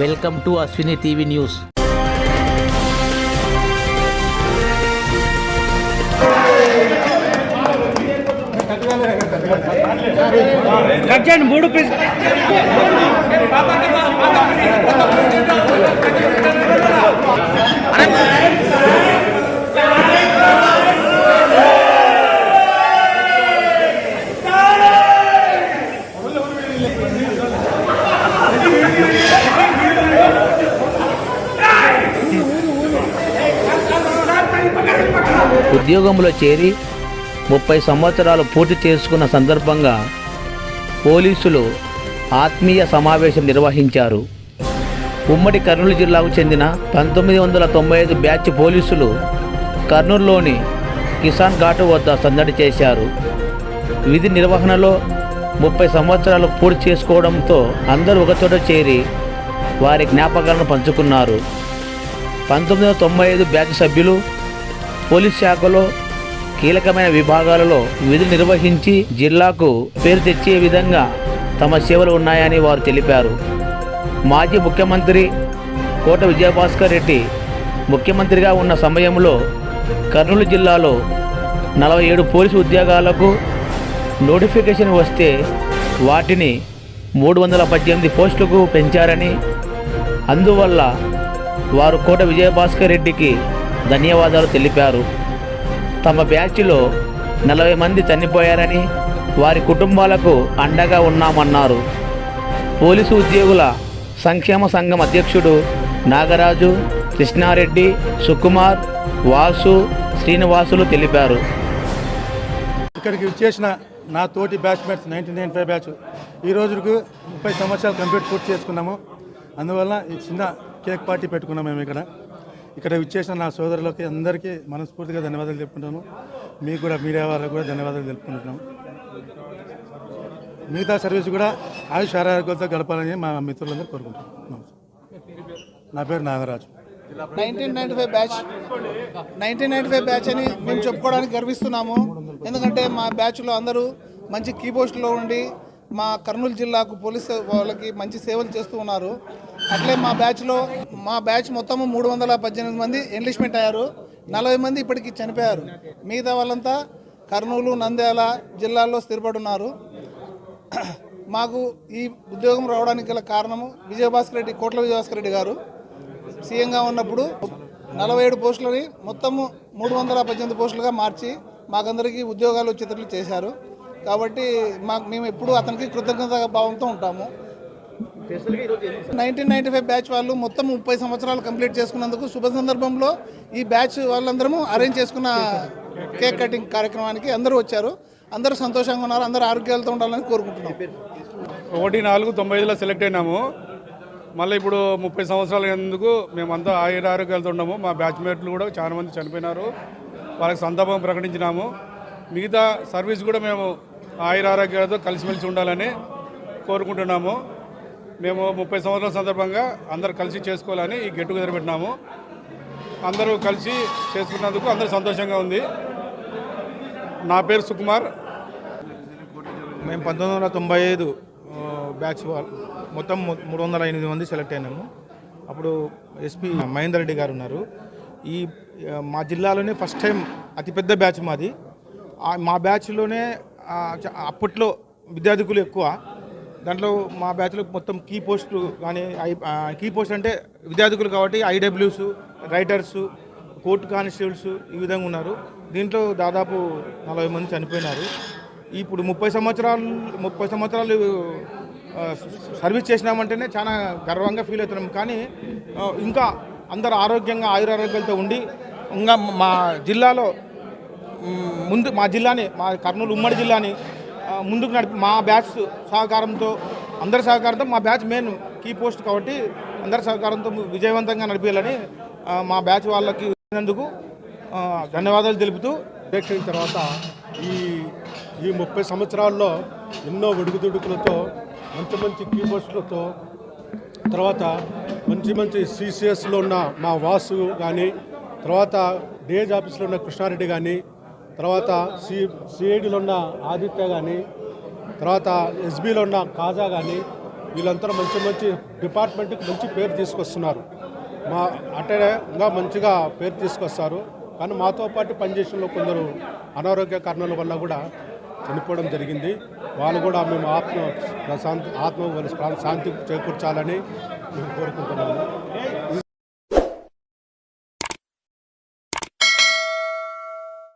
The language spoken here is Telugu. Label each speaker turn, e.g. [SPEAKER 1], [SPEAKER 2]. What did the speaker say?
[SPEAKER 1] Welcome to Ashwini TV news
[SPEAKER 2] మూడు పీస్
[SPEAKER 1] ఉద్యోగంలో చేరి ముప్పై సంవత్సరాలు పూర్తి చేసుకున్న సందర్భంగా పోలీసులు ఆత్మీయ సమావేశం నిర్వహించారు. ఉమ్మడి కర్నూలు జిల్లాకు చెందిన పంతొమ్మిది వందల తొంభై ఐదు బ్యాచ్ పోలీసులు కర్నూలులోని కిసాన్ ఘాటు వద్ద సందడి చేశారు. విధి నిర్వహణలో ముప్పై సంవత్సరాలు పూర్తి చేసుకోవడంతో అందరూ ఒకచోట చేరి వారి జ్ఞాపకాలను పంచుకున్నారు. పంతొమ్మిది వందల తొంభై ఐదు బ్యాచ్ సభ్యులు పోలీస్ శాఖలో కీలకమైన విభాగాలలో విధులు నిర్వహించి జిల్లాకు పేరు తెచ్చే విధంగా తమ సేవలు ఉన్నాయని వారు తెలిపారు. మాజీ ముఖ్యమంత్రి కోట విజయభాస్కర్ రెడ్డి ముఖ్యమంత్రిగా ఉన్న సమయంలో కర్నూలు జిల్లాలో నలభై ఏడు పోలీసు ఉద్యోగాలకు నోటిఫికేషన్ వస్తే వాటిని మూడు వందల పద్దెనిమిది పోస్టులకు పెంచారని అందువల్ల వారు కోట విజయభాస్కర్ రెడ్డికి ధన్యవాదాలు తెలిపారు. తమ బ్యాచ్లో నలభై మంది చనిపోయారని వారి కుటుంబాలకు అండగా ఉన్నామన్నారు. పోలీసు ఉద్యోగుల సంక్షేమ సంఘం అధ్యక్షుడు నాగరాజు కృష్ణారెడ్డి సుకుమార్ వాసు శ్రీనివాసులు తెలిపారు.
[SPEAKER 3] ఇక్కడికి వచ్చేసిన నా తోటి batchmates ninety nine five batch. ఈ రోజుకు ముప్పై సంవత్సరాలు కంప్లీట్ పూర్తి చేసుకున్నాము. అందువల్ల ఈ చిన్న కేక్ పార్టీ పెట్టుకున్నాం మేము ఇక్కడ. ఇక్కడ విచ్చేసిన నా సోదరులకి అందరికీ మనస్ఫూర్తిగా ధన్యవాదాలు చెప్పుకుంటాను మీకు కూడా మీడియా వాళ్ళకు కూడా ధన్యవాదాలు తెలుపుకుంటున్నాం. మిగతా సర్వీస్ కూడా ఆయుష్ ఆరోగ్యాలతో గడపాలని మా మిత్రులందరూ కోరుకుంటున్నాం. నా పేరు Nagaraju.
[SPEAKER 4] Nineteen ninety five batch. Nineteen ninety five batch అని మేము చెప్పుకోవడానికి గర్విస్తున్నాము. ఎందుకంటే మా బ్యాచ్లో అందరూ మంచి కీబోర్డ్లో ఉండి మా కర్నూలు జిల్లాకు పోలీస్ వాళ్ళకి మంచి సేవలు చేస్తూ ఉన్నారు. అట్లే మా బ్యాచ్లో మా బ్యాచ్ మొత్తము మూడు వందల పద్దెనిమిది మంది ఎన్లిష్మెంట్ అయ్యారు. నలభై మంది ఇప్పటికి చనిపోయారు. మిగతా వాళ్ళంతా కర్నూలు నంద్యాల జిల్లాల్లో స్థిరపడి ఉన్నారు మాకు ఈ ఉద్యోగం రావడానికి గల కారణము విజయభాస్కర్ రెడ్డి కోట్ల విజయభాస్కర్ రెడ్డి గారు. సీఎంగా ఉన్నప్పుడు నలభై ఏడు పోస్టులని మొత్తము మూడు వందల పద్దెనిమిది పోస్టులుగా మార్చి మాకందరికీ ఉద్యోగాలు వచ్చేటట్లు చేశారు. కాబట్టి మాకు మేము ఎప్పుడూ అతనికి కృతజ్ఞత భావంతో ఉంటాము. నైన్టీన్ నైన్టీ ఫైవ్ బ్యాచ్ వాళ్ళు మొత్తం ముప్పై సంవత్సరాలు కంప్లీట్ చేసుకున్నందుకు శుభ సందర్భంలో ఈ బ్యాచ్ వాళ్ళందరము అరేంజ్ చేసుకున్న కేక్ కటింగ్ కార్యక్రమానికి అందరూ వచ్చారు. అందరూ సంతోషంగా ఉన్నారు. అందరూ ఆరోగ్యాలతో ఉండాలని కోరుకుంటున్నాం.
[SPEAKER 2] ఒకటి నాలుగు తొంభై ఐదులో సెలెక్ట్ అయినాము. మళ్ళీ ఇప్పుడు ముప్పై సంవత్సరాలు ఎందుకు మేమంతా ఆయుర ఆరోగ్యాలతో ఉన్నాము. మా బ్యాచ్మేట్లు కూడా చాలా మంది చనిపోయినారు. వాళ్ళకి సంతాపం ప్రకటించినాము. మిగతా సర్వీస్ కూడా మేము ఆయుర ఆరోగ్యాలతో కలిసిమెలిసి ఉండాలని కోరుకుంటున్నాము. మేము ముప్పై సంవత్సరాల సందర్భంగా అందరు కలిసి చేసుకోవాలని ఈ గెట్ టుగెదర్ పెట్టినాము. అందరూ కలిసి చేసుకున్నందుకు అందరూ సంతోషంగా ఉంది. నా పేరు సుకుమార్.
[SPEAKER 5] మేము పంతొమ్మిది వందల తొంభై ఐదు బ్యాచ్ మొత్తం మూడు వందల ఎనిమిది మంది సెలెక్ట్ అయినాము. అప్పుడు ఎస్పీ మహేందర్ రెడ్డి గారు ఉన్నారు. ఈ మా జిల్లాలోనే ఫస్ట్ టైం అతిపెద్ద బ్యాచ్ మాది. మా బ్యాచ్లోనే అప్పట్లో విద్యార్థికులు ఎక్కువ. దాంట్లో మా బ్యాచ్లో మొత్తం కీ పోస్టులు కానీ ఐ కీ పోస్ట్ అంటే విద్యార్థికులు కాబట్టి ఐడబ్ల్యూస్ రైటర్స్ కోర్టు కానిస్టేబుల్స్ ఈ విధంగా ఉన్నారు. దీంట్లో దాదాపు నలభై మంది చనిపోయినారు. ఇప్పుడు ముప్పై సంవత్సరాలు ముప్పై సంవత్సరాలు సర్వీస్ చేసినామంటేనే చాలా గర్వంగా ఫీల్ అవుతున్నాం. కానీ ఇంకా అందరు ఆరోగ్యంగా ఆయురారోగ్యాలతో ఉండి ఇంకా మా జిల్లాలో ముందు మా జిల్లాని మా కర్నూలు ఉమ్మడి జిల్లాని ముందుకు నడిపి మా బ్యాచ్ సహకారంతో అందరి సహకారంతో మా బ్యాచ్ మెయిన్ కీ పోస్ట్ కాబట్టి అందరి సహకారంతో విజయవంతంగా నడిపేయాలని మా బ్యాచ్ వాళ్ళకి ఇచ్చినందుకు ధన్యవాదాలు తెలుపుతూ
[SPEAKER 6] అయిన తర్వాత ఈ ఈ ముప్పై సంవత్సరాల్లో ఎన్నో ఒడుగుదుడుకులతో మంచి మంచి కీబోర్డ్స్లతో తర్వాత మంచి మంచి సిసిఎస్లో ఉన్న మా వాసు కానీ తర్వాత డేజ్ ఆఫీస్లో ఉన్న కృష్ణారెడ్డి కానీ తర్వాత సి సిఐడిలో ఉన్న ఆదిత్య కానీ తర్వాత ఎస్బీలో ఉన్న కాజా కానీ వీళ్ళంతా మంచి మంచి డిపార్ట్మెంట్కి మంచి పేరు తీసుకొస్తున్నారు. మా అటేగా మంచిగా పేరు తీసుకొస్తారు. కానీ మాతో పాటు పనిచేసిన కొందరు అనారోగ్య కారణాల వల్ల కూడా చనిపోవడం జరిగింది. వాళ్ళు కూడా మేము ఆత్మ ప్రశాంతి ఆత్మ శాంతి చేకూర్చాలని మేము కోరుకుంటున్నాము.